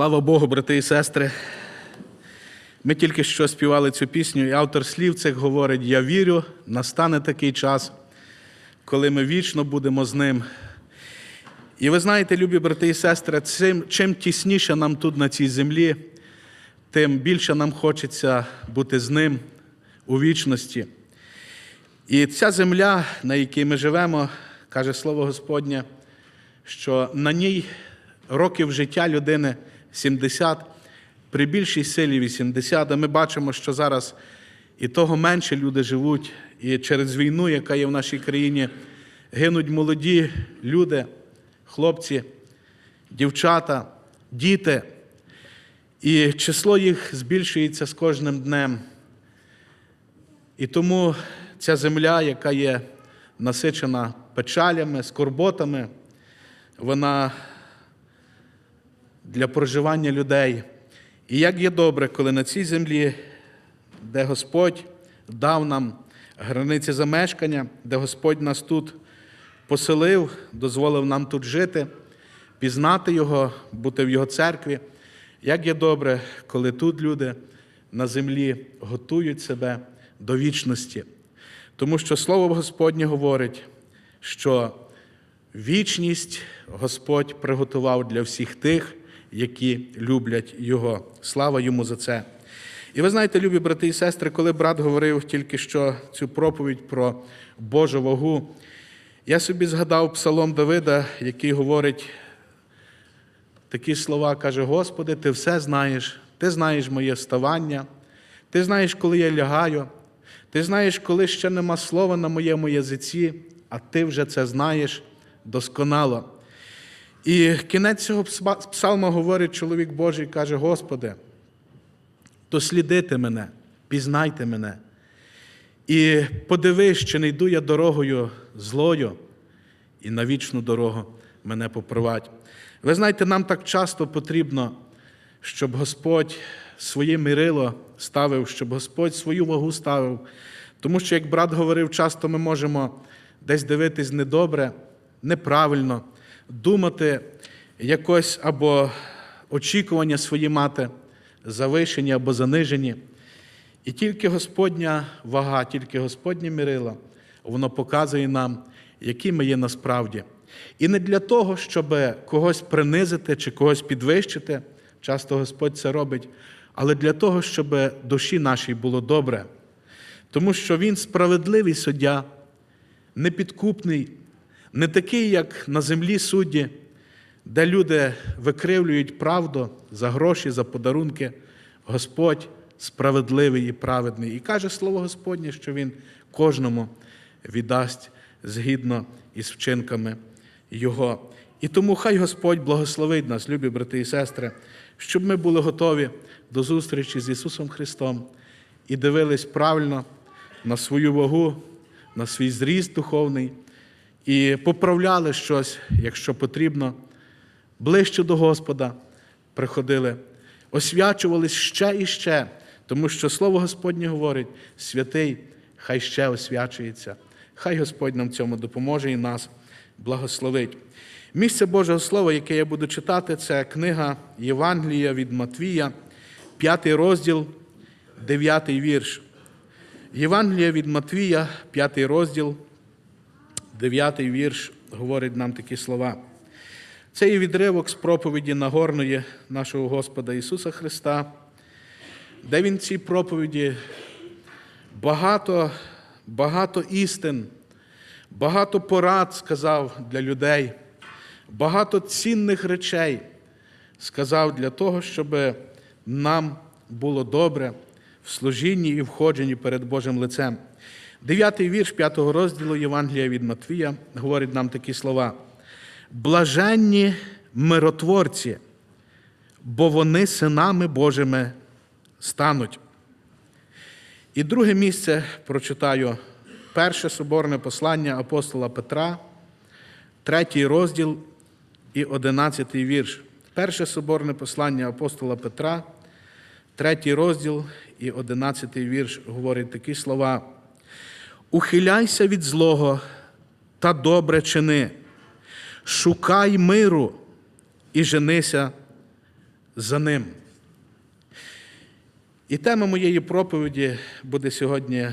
Слава Богу, брати і сестри. Ми тільки що співали цю пісню, і автор слів цих говорить: Я вірю, настане такий час, коли ми вічно будемо з ним. І ви знаєте, любі брати і сестри, цим, чим тісніше нам тут на цій землі, тим більше нам хочеться бути з ним у вічності. І ця земля, на якій ми живемо, каже Слово Господнє, що на ній років життя людини 70, при більшій силі 80. А ми бачимо, що зараз і того менше люди живуть, і через війну, яка є в нашій країні, гинуть молоді люди, хлопці, дівчата, діти. І число їх збільшується з кожним днем. І тому ця земля, яка є насичена печалями, скорботами, вона для проживання людей. І як є добре, коли на цій землі, де Господь дав нам границі замешкання, де Господь нас тут поселив, дозволив нам тут жити, пізнати Його, бути в Його церкві. Як є добре, коли тут люди на землі готують себе до вічності. Тому що Слово Господнє говорить, що вічність Господь приготував для всіх тих, які люблять Його. Слава йому за це. І ви знаєте, любі брати і сестри, коли брат говорив тільки що цю проповідь про Божу вагу, я собі згадав псалом Давида, який говорить такі слова, каже: Господи, ти все знаєш, ти знаєш моє вставання, ти знаєш, коли я лягаю, ти знаєш, коли ще нема слова на моєму язиці, а ти вже це знаєш досконало. І кінець цього псалма говорить чоловік Божий, каже: Господи, дослідите мене, пізнайте мене. І подивись, чи не йду я дорогою злою, і на вічну дорогу мене попровадь. Ви знаєте, нам так часто потрібно, щоб Господь своє мирило ставив, щоб Господь свою вагу ставив. Тому що, як брат говорив, часто ми можемо десь дивитись недобре, неправильно, думати якось або очікування свої мати завишені або занижені. І тільки Господня вага, тільки Господнє мирило, воно показує нам, які ми є насправді. І не для того, щоб когось принизити чи когось підвищити, часто Господь це робить, але для того, щоб душі нашій було добре. Тому що Він справедливий суддя, непідкупний, не такий, як на землі судді, де люди викривлюють правду за гроші, за подарунки. Господь справедливий і праведний. І каже Слово Господнє, що Він кожному віддасть згідно із вчинками Його. І тому хай Господь благословить нас, любі брати і сестри, щоб ми були готові до зустрічі з Ісусом Христом і дивились правильно на свою вагу, на свій зріст духовний, і поправляли щось, якщо потрібно, ближче до Господа приходили, освячувались ще і ще, тому що Слово Господнє говорить: святий, хай ще освячується. Хай Господь нам цьому допоможе і нас благословить. Місце Божого Слова, яке я буду читати, це книга Євангелія від Матвія, п'ятий розділ, дев'ятий вірш. Євангелія від Матвія, п'ятий розділ, дев'ятий вірш, говорить нам такі слова. Це є відривок з проповіді Нагорної нашого Господа Ісуса Христа, де Він в цій проповіді багато, багато істин, багато порад сказав для людей, багато цінних речей сказав для того, щоб нам було добре в служінні і входженні перед Божим лицем. Дев'ятий вірш п'ятого розділу Євангелія від Матвія говорить нам такі слова. Блаженні миротворці, бо вони синами Божими стануть. І друге місце прочитаю перше соборне послання апостола Петра, третій розділ і одинадцятий вірш. Перше соборне послання апостола Петра, третій розділ і одинадцятий вірш говорить такі слова. Ухиляйся від злого та добре чини, шукай миру і женися за ним. І тема моєї проповіді буде сьогодні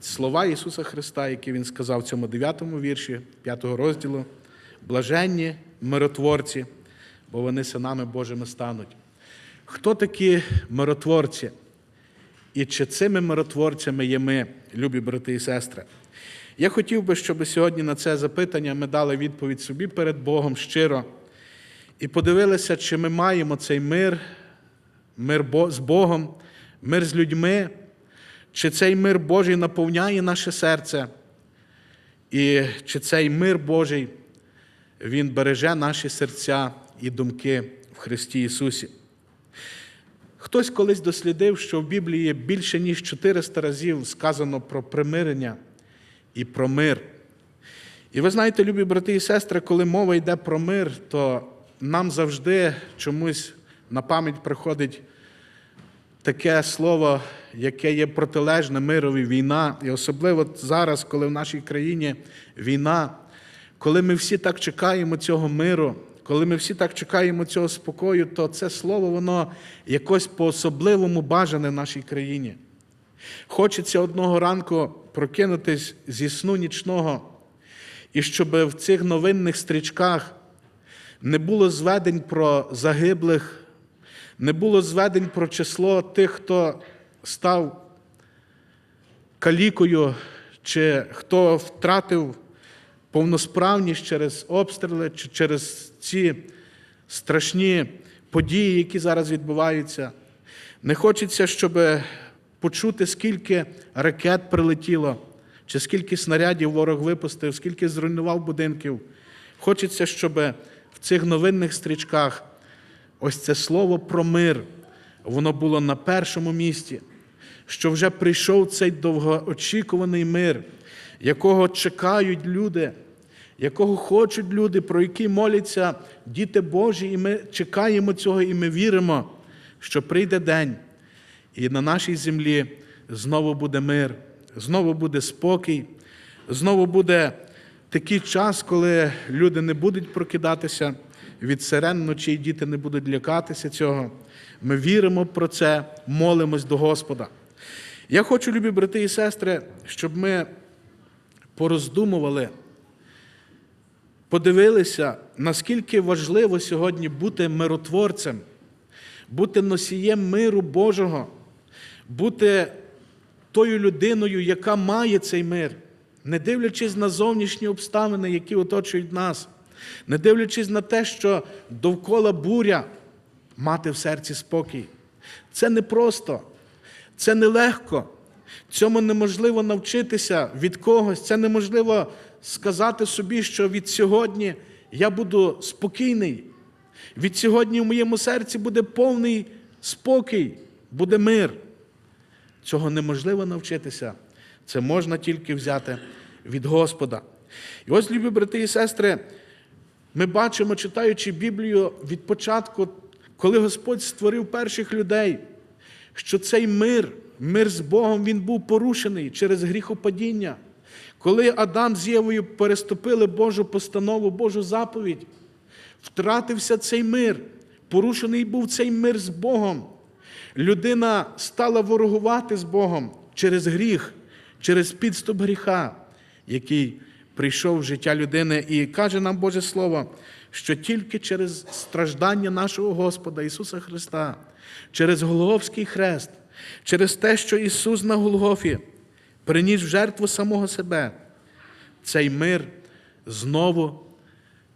слова Ісуса Христа, які Він сказав в цьому 9 вірші 5 розділу. Блаженні миротворці, бо вони синами Божими стануть. Хто такі миротворці? І чи цими миротворцями є ми, любі брати і сестри? Я хотів би, щоб сьогодні на це запитання ми дали відповідь собі перед Богом щиро і подивилися, чи ми маємо цей мир, мир з Богом, мир з людьми, чи цей мир Божий наповняє наше серце, і чи цей мир Божий Він береже наші серця і думки в Христі Ісусі. Хтось колись дослідив, що в Біблії більше ніж 400 разів сказано про примирення і про мир. І ви знаєте, любі брати і сестри, коли мова йде про мир, то нам завжди чомусь на пам'ять приходить таке слово, яке є протилежне мирові війна. І особливо зараз, коли в нашій країні війна, коли ми всі так чекаємо цього миру, коли ми всі так чекаємо цього спокою, то це слово, воно якось по-особливому бажане нашій країні. Хочеться одного ранку прокинутись зі сну нічного, і щоб в цих новинних стрічках не було зведень про загиблих, не було зведень про число тих, хто став калікою, чи хто втратив повносправність через обстріли, чи через ці страшні події, які зараз відбуваються. Не хочеться, щоб почути, скільки ракет прилетіло, чи скільки снарядів ворог випустив, скільки зруйнував будинків. Хочеться, щоб в цих новинних стрічках ось це слово про мир, воно було на першому місці, що вже прийшов цей довгоочікуваний мир, якого чекають люди, якого хочуть люди, про який моляться діти Божі, і ми чекаємо цього, і ми віримо, що прийде день, і на нашій землі знову буде мир, знову буде спокій, знову буде такий час, коли люди не будуть прокидатися від сирен вночі, і діти не будуть лякатися цього. Ми віримо про це, молимось до Господа. Я хочу, любі брати і сестри, щоб ми пороздумували, подивилися, наскільки важливо сьогодні бути миротворцем, бути носієм миру Божого, бути тою людиною, яка має цей мир, не дивлячись на зовнішні обставини, які оточують нас, не дивлячись на те, що довкола буря, мати в серці спокій. Це непросто, це нелегко. Цьому неможливо навчитися від когось. Це неможливо сказати собі, що від сьогодні я буду спокійний. Від сьогодні в моєму серці буде повний спокій, буде мир. Цього неможливо навчитися. Це можна тільки взяти від Господа. І ось, любі брати і сестри, ми бачимо, читаючи Біблію від початку, коли Господь створив перших людей, що цей мир, мир з Богом, він був порушений через гріхопадіння. Коли Адам з Євою переступили Божу постанову, Божу заповідь, втратився цей мир, порушений був цей мир з Богом. Людина стала ворогувати з Богом через гріх, через підступ гріха, який прийшов в життя людини. І каже нам Боже Слово, що тільки через страждання нашого Господа Ісуса Христа, через Голгофський хрест, через те, що Ісус на Голгофі приніс в жертву самого себе, цей мир знову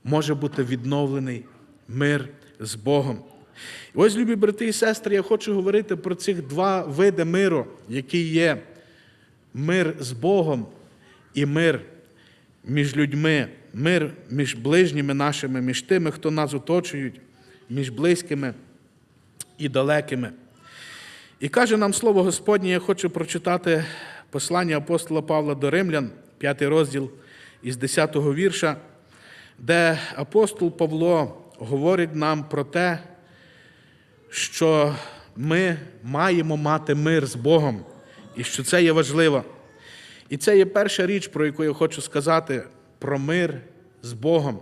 може бути відновлений мир з Богом. І ось, любі брати і сестри, я хочу говорити про цих два види миру, які є мир з Богом і мир між людьми, мир між ближніми нашими, між тими, хто нас оточують, між близькими і далекими. І каже нам слово Господнє, я хочу прочитати послання апостола Павла до Римлян, 5 розділ із 10 го вірша, де апостол Павло говорить нам про те, що ми маємо мати мир з Богом, і що це є важливо. І це є перша річ, про яку я хочу сказати, про мир з Богом,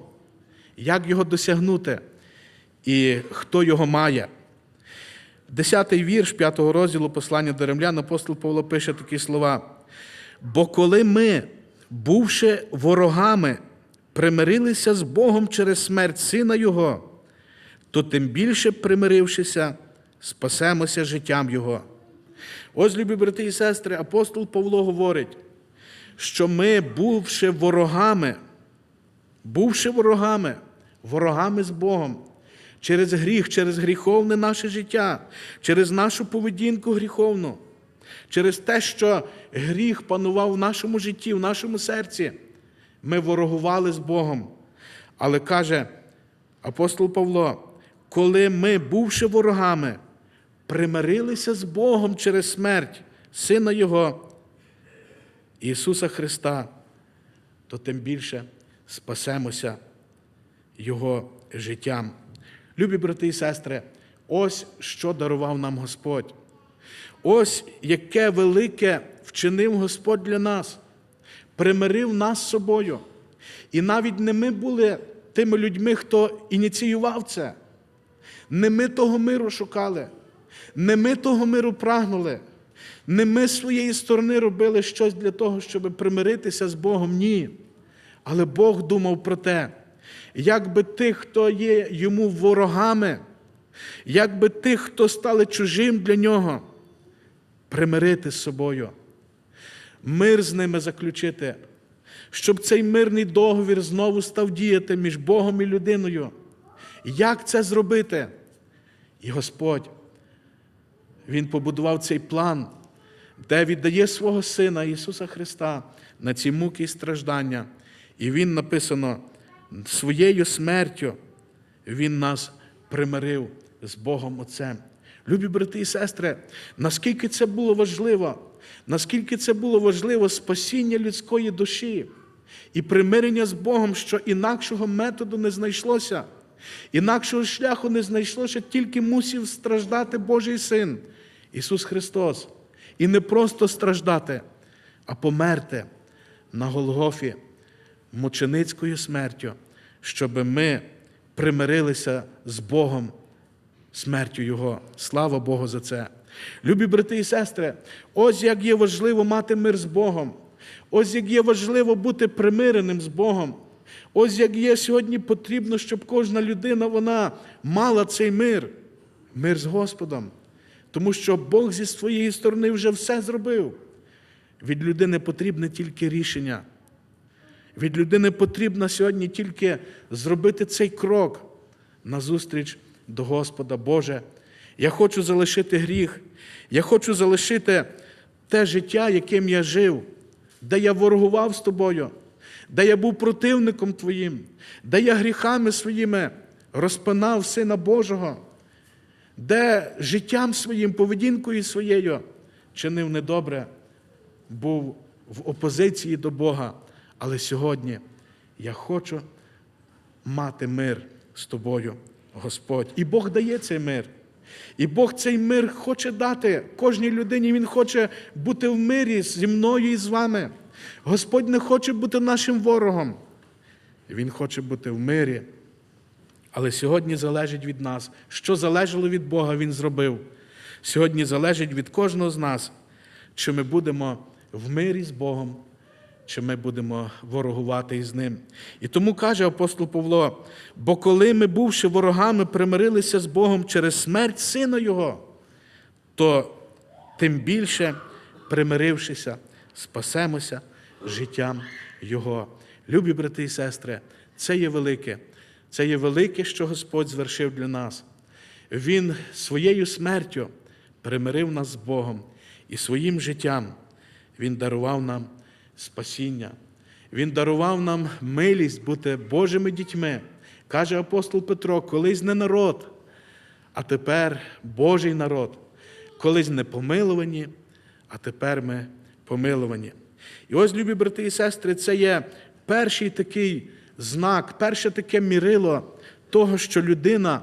як його досягнути. і хто його має. Десятий вірш п'ятого розділу послання до римлян апостол Павло пише такі слова. Бо коли ми, бувши ворогами, примирилися з Богом через смерть Сина Його, то тим більше, примирившися, спасемося життям Його. Ось, любі брати і сестри, апостол Павло говорить, що ми, бувши ворогами, бувши ворогами, ворогами з Богом, через гріх, через гріховне наше життя, через нашу поведінку гріховну, через те, що гріх панував в нашому житті, в нашому серці, ми ворогували з Богом. Але каже апостол Павло, коли ми, бувши ворогами, примирилися з Богом через смерть Сина Його, Ісуса Христа, то тим більше спасемося Його життям. Любі брати і сестри, ось що дарував нам Господь. Ось яке велике вчинив Господь для нас, примирив нас з собою. І навіть не ми були тими людьми, хто ініціював це. Не ми того миру шукали, не ми того миру прагнули, не ми з своєї сторони робили щось для того, щоб примиритися з Богом. Ні. Але Бог думав про те, як би тих, хто є йому ворогами, як би тих, хто стали чужим для нього, примирити з собою, мир з ними заключити, щоб цей мирний договір знову став діяти між Богом і людиною. Як це зробити? І Господь, Він побудував цей план, де віддає свого Сина Ісуса Христа на ці муки і страждання. І Він написано своєю смертю Він нас примирив з Богом Отцем. Любі брати і сестри, наскільки це було важливо, наскільки це було важливо спасіння людської душі і примирення з Богом, що інакшого методу не знайшлося, інакшого шляху не знайшлося, тільки мусив страждати Божий Син, Ісус Христос. І не просто страждати, а померти на Голгофі мученицькою смертю, щоб ми примирилися з Богом смертю Його. Слава Богу за це. Любі брати і сестри, ось як є важливо мати мир з Богом. Ось як є важливо бути примиреним з Богом. Ось як є сьогодні потрібно, щоб кожна людина вона мала цей мир, мир з Господом. Тому що Бог зі своєї сторони вже все зробив. Від людини потрібне тільки рішення. Від людини потрібно сьогодні тільки зробити цей крок назустріч до Господа Боже. Я хочу залишити гріх, я хочу залишити те життя, яким я жив, де я ворогував з тобою, де я був противником Твоїм, де я гріхами своїми розпинав Сина Божого, де життям своїм, поведінкою своєю чинив недобре, був в опозиції до Бога. Але сьогодні я хочу мати мир з тобою, Господь. І Бог дає цей мир. І Бог цей мир хоче дати кожній людині. Він хоче бути в мирі зі мною і з вами. Господь не хоче бути нашим ворогом. Він хоче бути в мирі. Але сьогодні залежить від нас. Що залежало від Бога, Він зробив. Сьогодні залежить від кожного з нас, чи ми будемо в мирі з Богом, чи ми будемо ворогувати із ним. І тому каже апостол Павло: бо коли ми, бувши ворогами, примирилися з Богом через смерть Сина Його, то тим більше, примирившися, спасемося життям Його. Любі брати і сестри, це є велике. Це є велике, що Господь звершив для нас. Він своєю смертю примирив нас з Богом і своїм життям Він дарував нам спасіння. Він дарував нам милість бути Божими дітьми. Каже апостол Петро, колись не народ, а тепер Божий народ, колись не помилувані, а тепер ми помилувані. І ось, любі брати і сестри, це є перший такий знак, перше таке мірило того, що людина,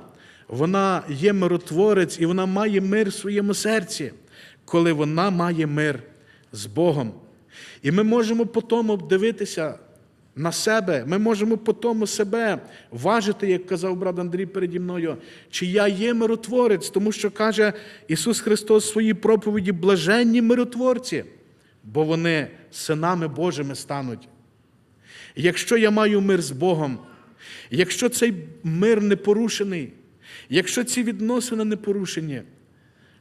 вона є миротворець і вона має мир в своєму серці, коли вона має мир з Богом. І ми можемо по тому дивитися на себе. Ми можемо по тому себе важити, як казав брат Андрій переді мною, чи я є миротворець, тому що каже Ісус Христос в своїй проповіді блаженні миротворці, бо вони синами Божими стануть. Якщо я маю мир з Богом, якщо цей мир не порушений, якщо ці відносини не порушені,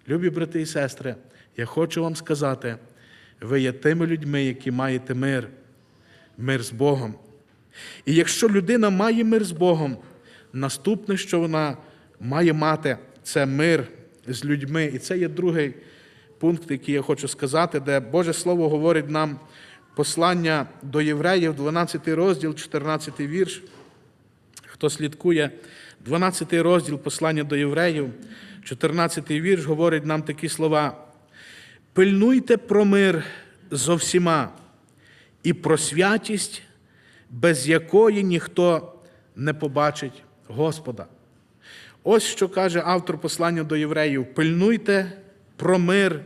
любі брати і сестри, я хочу вам сказати, ви є тими людьми, які маєте мир, мир з Богом. І якщо людина має мир з Богом, наступне, що вона має мати, це мир з людьми. І це є другий пункт, який я хочу сказати, де Боже Слово говорить нам послання до євреїв, 12 розділ, 14 вірш. Хто слідкує, 12 розділ послання до євреїв, 14 вірш говорить нам такі слова. Пильнуйте про мир зо всіма і про святість, без якої ніхто не побачить Господа. Ось що каже автор послання до євреїв: пильнуйте про мир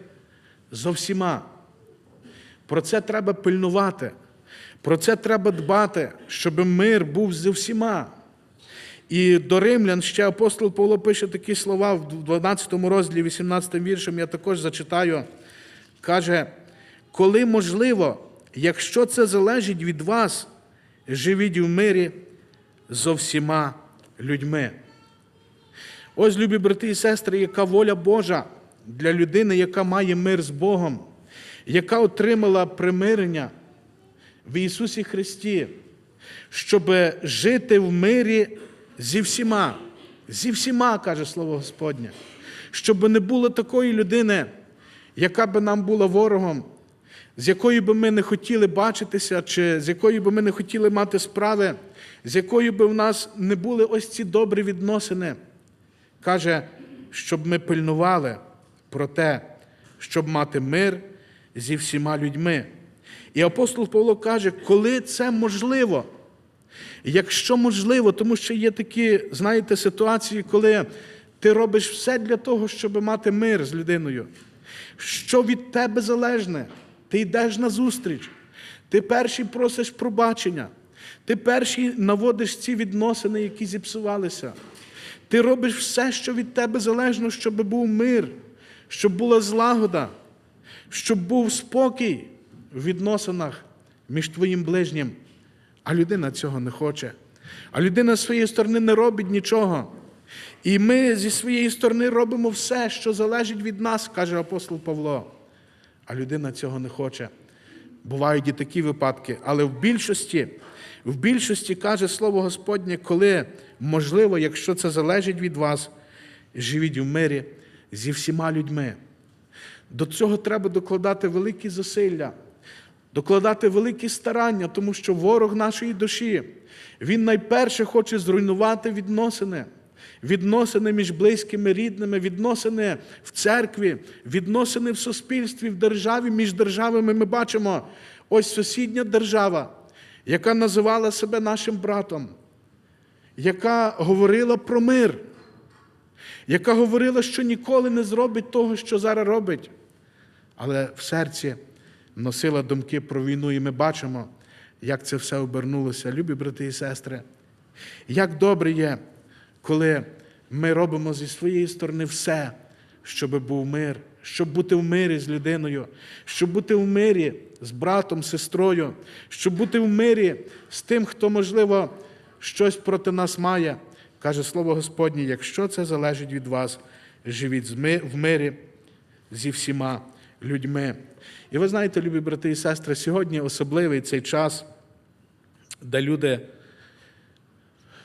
зо всіма. Про це треба пильнувати, про це треба дбати, щоб мир був зі всіма. І до римлян ще апостол Павло пише такі слова в 12 розділі, 18 віршем, я також зачитаю. Каже, коли можливо, якщо це залежить від вас, живіть в мирі зо всіма людьми. Ось, любі брати і сестри, яка воля Божа для людини, яка має мир з Богом, яка отримала примирення в Ісусі Христі, щоб жити в мирі зі всіма, зі всіма, каже Слово Господнє, щоб не було такої людини, яка би нам була ворогом, з якою би ми не хотіли бачитися, чи з якою би ми не хотіли мати справи, з якою би в нас не були ось ці добрі відносини. Каже, щоб ми пильнували про те, щоб мати мир зі всіма людьми. І апостол Павло каже, коли це можливо, якщо можливо, тому що є такі, знаєте, ситуації, коли ти робиш все для того, щоб мати мир з людиною, що від тебе залежне, ти йдеш на зустріч, ти перший просиш пробачення, ти перший наводиш ці відносини, які зіпсувалися. Ти робиш все, що від тебе залежно, щоб був мир, щоб була злагода, щоб був спокій в відносинах між твоїм ближнім. А людина цього не хоче. А людина з своєї сторони не робить нічого. І ми зі своєї сторони робимо все, що залежить від нас, каже апостол Павло. А людина цього не хоче. Бувають і такі випадки, але в більшості, в більшості каже Слово Господнє, коли можливо, якщо це залежить від вас, живіть в мирі зі всіма людьми. До цього треба докладати великі зусилля, докладати великі старання, тому що ворог нашої душі, він найперше хоче зруйнувати відносини. Відносини між близькими, рідними, відносини в церкві, відносини в суспільстві, в державі, між державами ми бачимо ось сусідня держава, яка називала себе нашим братом, яка говорила про мир, яка говорила, що ніколи не зробить того, що зараз робить, але в серці носила думки про війну, і ми бачимо, як це все обернулося. Любі брати і сестри, як добре є, коли ми робимо зі своєї сторони все, щоб був мир, щоб бути в мирі з людиною, щоб бути в мирі з братом, сестрою, щоб бути в мирі з тим, хто, можливо, щось проти нас має. Каже Слово Господнє, якщо це залежить від вас, живіть в мирі зі всіма людьми. І ви знаєте, любі брати і сестри, сьогодні особливий цей час, де люди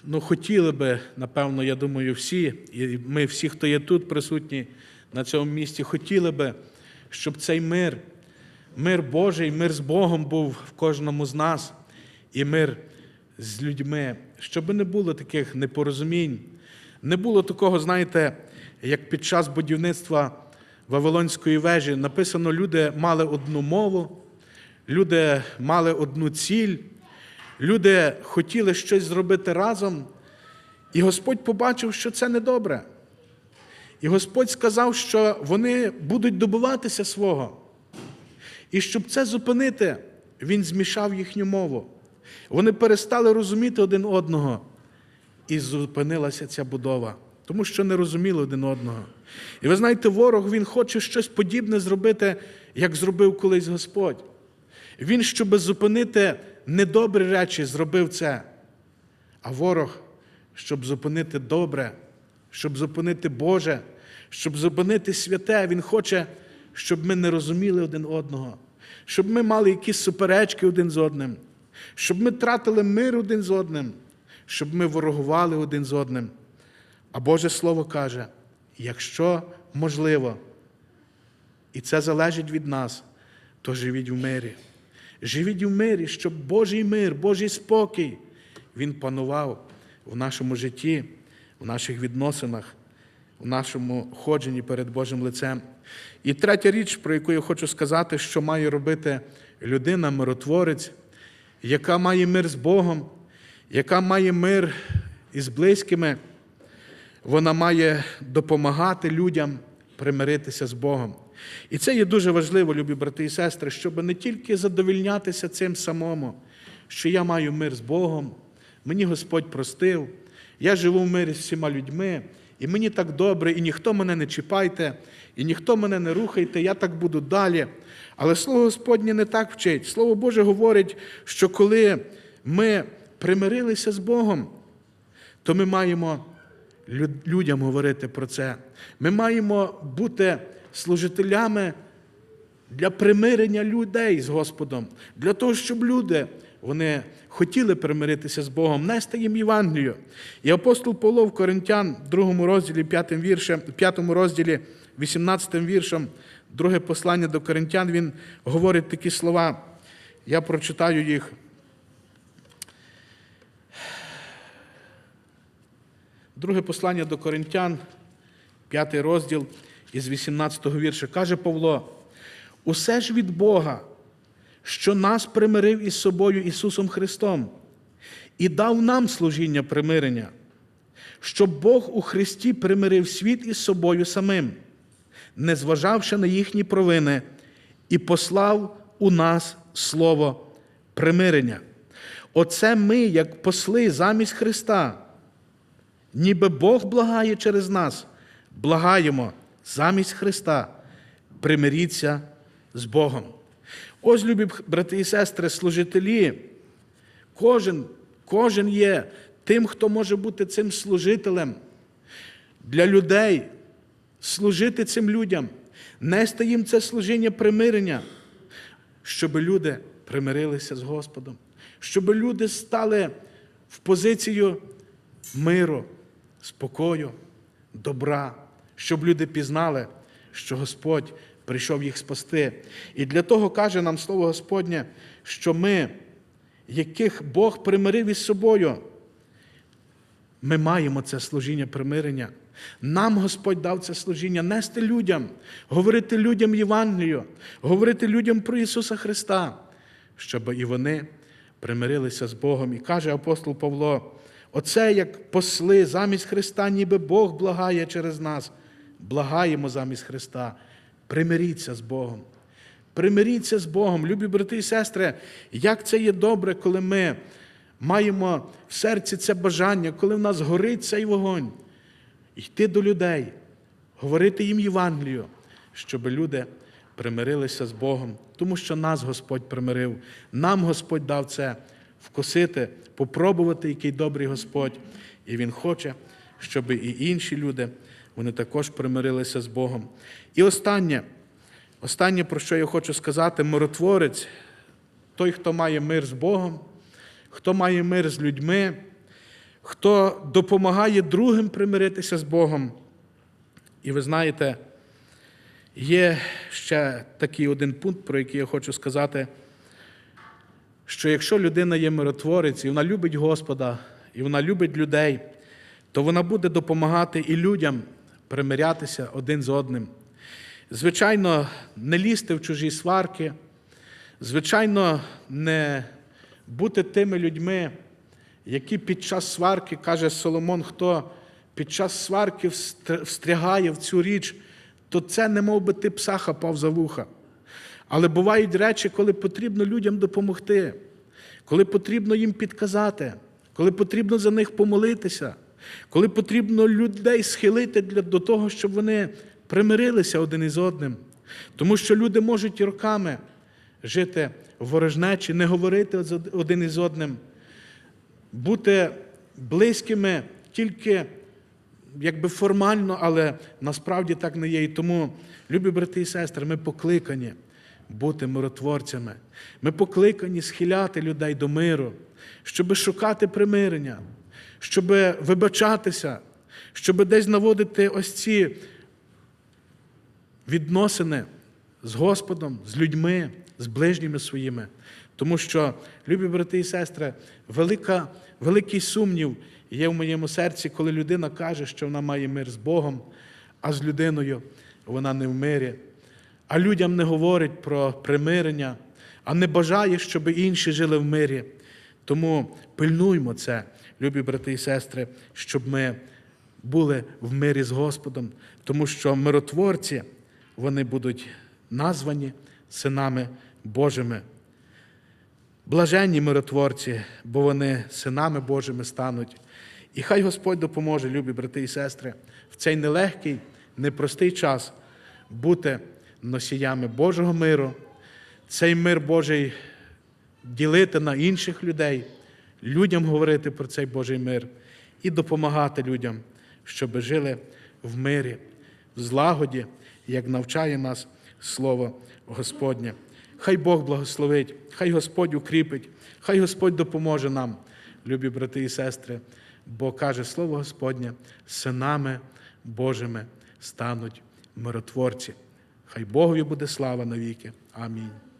ну, хотіли би, напевно, я думаю, всі, і ми всі, хто є тут присутні на цьому місці, хотіли би, щоб цей мир, мир Божий, мир з Богом був в кожному з нас, і мир з людьми, щоб не було таких непорозумінь, не було такого, знаєте, як під час будівництва Вавилонської вежі написано, люди мали одну мову, люди мали одну ціль. Люди хотіли щось зробити разом, і Господь побачив, що це недобре. І Господь сказав, що вони будуть добиватися свого. І щоб це зупинити, Він змішав їхню мову. Вони перестали розуміти один одного. І зупинилася ця будова, тому що не розуміли один одного. І ви знаєте, ворог він хоче щось подібне зробити, як зробив колись Господь. Він, щоб зупинити недобрі речі, зробив це. А ворог, щоб зупинити добре, щоб зупинити Боже, щоб зупинити святе, Він хоче, щоб ми не розуміли один одного, щоб ми мали якісь суперечки один з одним, щоб ми тратили мир один з одним, щоб ми ворогували один з одним. А Боже Слово каже: якщо можливо, і це залежить від нас, то живіть в мирі. Живіть в мирі, щоб Божий мир, Божий спокій, Він панував в нашому житті, в наших відносинах, в нашому ходженні перед Божим лицем. І третя річ, про яку я хочу сказати, що має робити людина, миротворець, яка має мир з Богом, яка має мир із близькими, вона має допомагати людям примиритися з Богом. І це є дуже важливо, любі брати і сестри, щоб не тільки задовільнятися цим самому, що я маю мир з Богом, мені Господь простив, я живу в мирі з всіма людьми, і мені так добре, і ніхто мене не чіпайте, і ніхто мене не рухайте, я так буду далі. Але Слово Господнє не так вчить. Слово Боже говорить, що коли ми примирилися з Богом, то ми маємо людям говорити про це. Ми маємо бути служителями для примирення людей з Господом, для того, щоб люди вони хотіли примиритися з Богом, нести їм Євангелію. І апостол Павло в Коринтян, в другому розділі, п'ятим віршем, п'ятому розділі, 18 віршем, друге послання до Коринтян, він говорить такі слова. Я прочитаю їх. Друге послання до Коринтян, п'ятий розділ із 18 вірша, каже Павло: усе ж від Бога, що нас примирив із собою Ісусом Христом, і дав нам служіння примирення, щоб Бог у Христі примирив світ із собою самим, не зважавши на їхні провини, і послав у нас слово примирення. Оце ми, як посли замість Христа, ніби Бог благає через нас, благаємо замість Христа, примиріться з Богом. Ось, любі брати і сестри, служителі, кожен, кожен є тим, хто може бути цим служителем для людей, служити цим людям, нести їм це служіння примирення, щоб люди примирилися з Господом, щоб люди стали в позицію миру, спокою, добра, щоб люди пізнали, що Господь прийшов їх спасти. І для того каже нам Слово Господнє, що ми, яких Бог примирив із собою, ми маємо це служіння примирення. Нам Господь дав це служіння нести людям, говорити людям Євангелію, говорити людям про Ісуса Христа, щоб і вони примирилися з Богом. І каже апостол Павло: оце як посли замість Христа, ніби Бог благає через нас. Благаємо замість Христа. Примиріться з Богом. Примиріться з Богом, любі брати і сестри, як це є добре, коли ми маємо в серці це бажання, коли в нас горить цей вогонь, йти до людей, говорити їм Євангелію, щоб люди примирилися з Богом, тому що нас Господь примирив, нам Господь дав це вкусити, попробувати, який добрий Господь. І Він хоче, щоб і інші люди вони також примирилися з Богом. І останнє, останнє, про що я хочу сказати, миротворець, той, хто має мир з Богом, хто має мир з людьми, хто допомагає другим примиритися з Богом. І ви знаєте, є ще такий один пункт, про який я хочу сказати, що якщо людина є миротворець, і вона любить Господа, і вона любить людей, то вона буде допомагати і людям примирятися один з одним. Звичайно, не лізти в чужі сварки, звичайно, не бути тими людьми, які під час сварки, каже Соломон, хто під час сварки встрягає в цю річ, то це не мов би ти пса хапав за вуха. Але бувають речі, коли потрібно людям допомогти, коли потрібно їм підказати, коли потрібно за них помолитися, коли потрібно людей схилити до того, щоб вони примирилися один із одним. Тому що люди можуть роками жити в ворожнечі, не говорити один із одним, бути близькими тільки якби формально, але насправді так не є. І тому, любі брати і сестри, ми покликані бути миротворцями. Ми покликані схиляти людей до миру, щоб шукати примирення, щоб вибачатися, щоб десь наводити ось ці відносини з Господом, з людьми, з ближніми своїми. Тому що, любі брати і сестри, велика, великий сумнів є в моєму серці, коли людина каже, що вона має мир з Богом, а з людиною вона не в мирі. А людям не говорить про примирення, а не бажає, щоб інші жили в мирі. Тому пильнуймо це, любі брати і сестри, щоб ми були в мирі з Господом, тому що миротворці вони будуть названі синами Божими. Блаженні миротворці, бо вони синами Божими стануть. І хай Господь допоможе, любі брати і сестри, в цей нелегкий, непростий час бути носіями Божого миру, цей мир Божий ділити на інших людей, людям говорити про цей Божий мир і допомагати людям, щоб жили в мирі, в злагоді, як навчає нас Слово Господнє. Хай Бог благословить, хай Господь укріпить, хай Господь допоможе нам, любі брати і сестри, бо каже Слово Господнє, синами Божими стануть миротворці. Хай Богові буде слава навіки. Амінь.